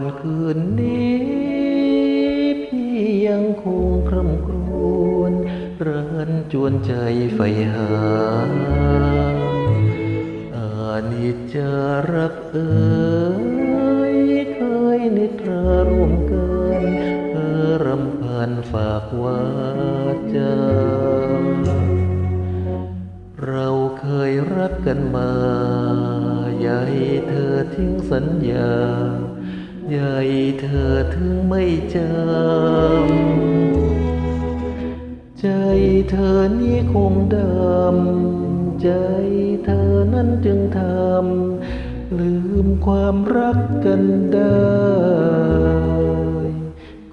นอนคืนนี้พี่ยังคงคร่ำครวญรันจวนใจใฝ่หาอานิจจรักเอ่ยเคยนิทราร่วมกันเธอรำพันฝากวาจาเราเคยรักกันมา อย่าให้เธอทิ้งสัญญา ให้เธอถึงไม่จำใจเธอนี้คงดำใจเธอนั้นจึงทำลืมความรักกันได้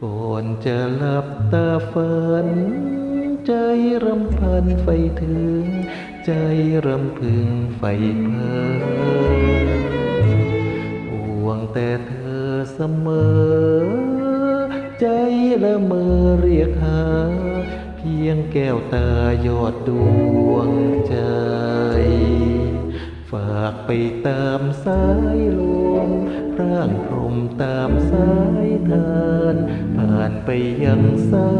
ก่อนจะหลับตาฝัน ใจรำพันไฟถึง ใจรำพึงไฟเพลินห่วงแต่เธอ เสมอ ใจละเมอเรียกหา เพียงแก้วตายอดดวงใจ ฝากไปตามสายลมพร่างพรมตามสายทาน ผ่านไปยังสา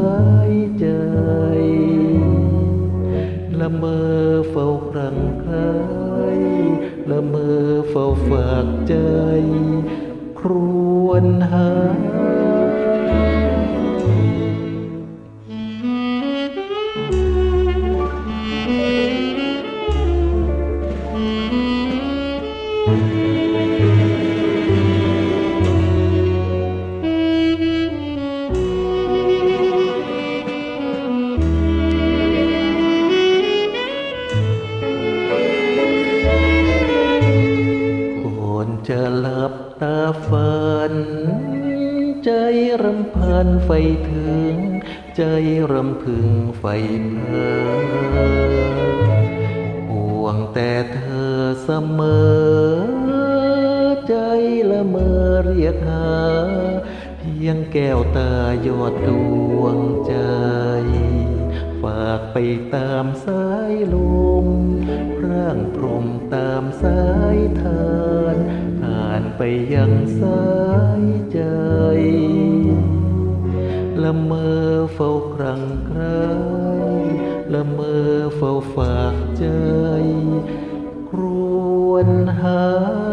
ยใจ ละเมอเฝ้าครั้งใครละเมอเฝ้าฝากใจ ครวนหาก่ ตาฝัน ใจรำพันไฟถึง ใจรำพึงไฟเพลินห่วงแต่เธอเสมอ ใจละเมอเรียกหา เพียงแก้วตายอดดวงใจ ฝากไปตามสายลมร่างพรมตามสายทานผ่าน ไปยังสายใจ ละเมอเฝ้าครั้งใครละเมอเฝ้าฝากใจ ครวนหา